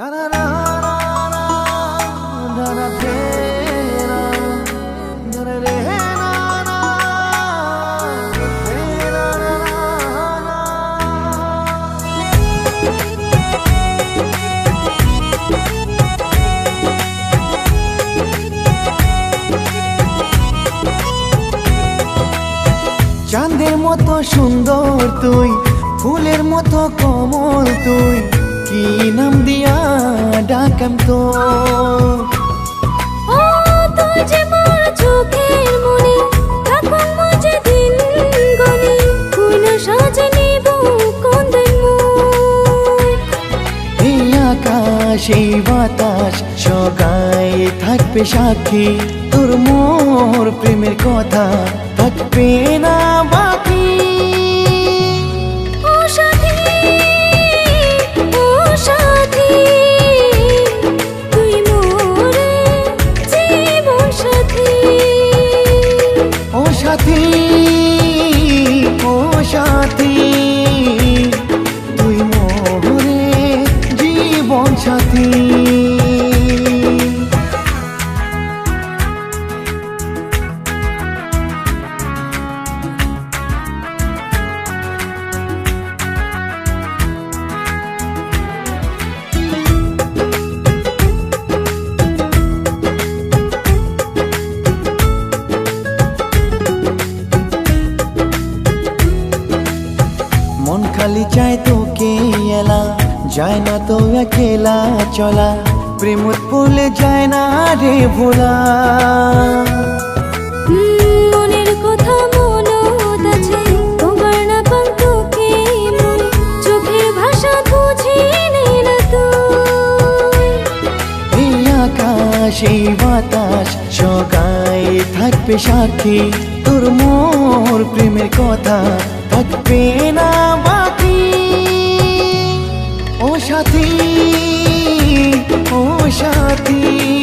চাঁদের মতো সুন্দর তুই ফুলের মতো কমল তুই কি নাম দিয়া ডাকাম তো এই বাতাস সগাই থাকবে সাক্ষী। তোর মোর প্রেমের কথা থাকবে না। খালি চায় তোকে এলা যায় না তো একেলা চলা। প্রেমত পড়লে যায় না রে ভোলা। মনের কথা মনত আছে তোমার না পান তোকে চোখের ভাষা বুঝি নে না তুই। এই আকাশ এই বাতাস সগাই থাকবে সাক্ষী। তোর মোর প্রেমের কথা থাকবে না। সাথী ও সাথী।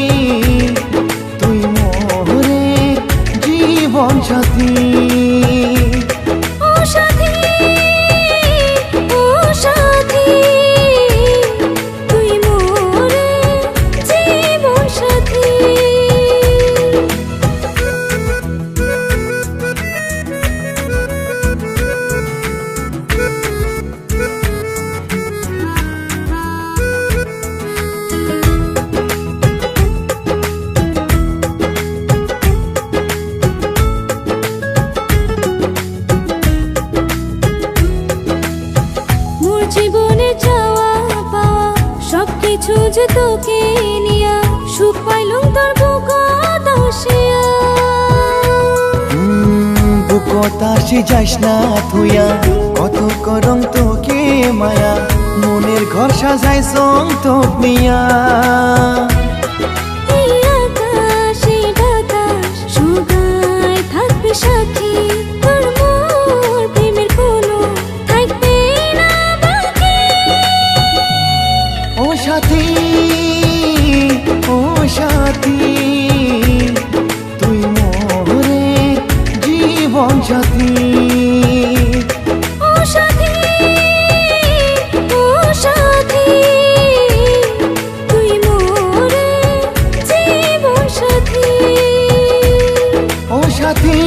জীবনে চাওয়া পাওয়া সবকিছু যে তোকে নিয়া সুখ পাইলুম তোর বুক দশিয়া বুকতাসে যাস না থুয়া কত করম তোকে মায়া, মনের ঘর সাজাই সং তো 听。